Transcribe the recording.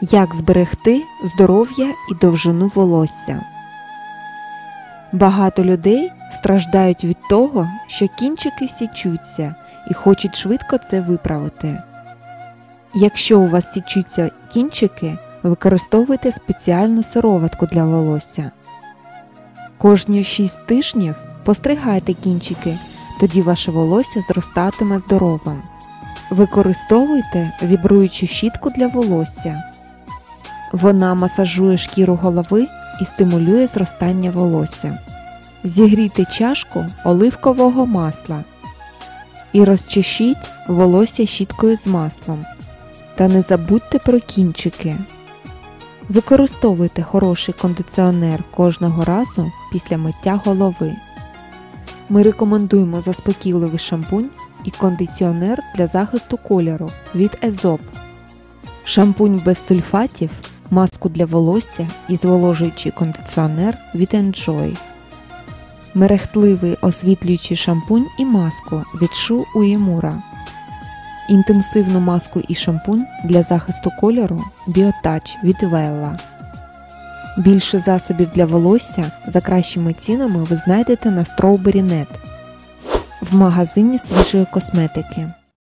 Як зберегти здоров'я і довжину волосся? Багато людей страждають від того, що кінчики січуться і хочуть швидко це виправити. Якщо у вас січуться кінчики, використовуйте спеціальну сироватку для волосся. Кожні 6 тижнів постригайте кінчики, тоді ваше волосся зростатиме здоровим. Використовуйте вібруючу щітку для волосся. Вона масажує шкіру голови і стимулює зростання волосся. Зігрійте чашку оливкового масла і розчешіть волосся щіткою з маслом. Та не забудьте про кінчики. Використовуйте хороший кондиціонер кожного разу після миття голови. Ми рекомендуємо заспокійливий шампунь і кондиціонер для захисту кольору від Езоп. Шампунь без сульфатів, маску для волосся і зволожуючий кондиціонер від Enjoy. Мерехтливий освітлюючий шампунь і маску від Шу Уємура. Інтенсивну маску і шампунь для захисту кольору Біотач від Велла. Більше засобів для волосся за кращими цінами ви знайдете на Strawberry.net в магазині свіжої косметики.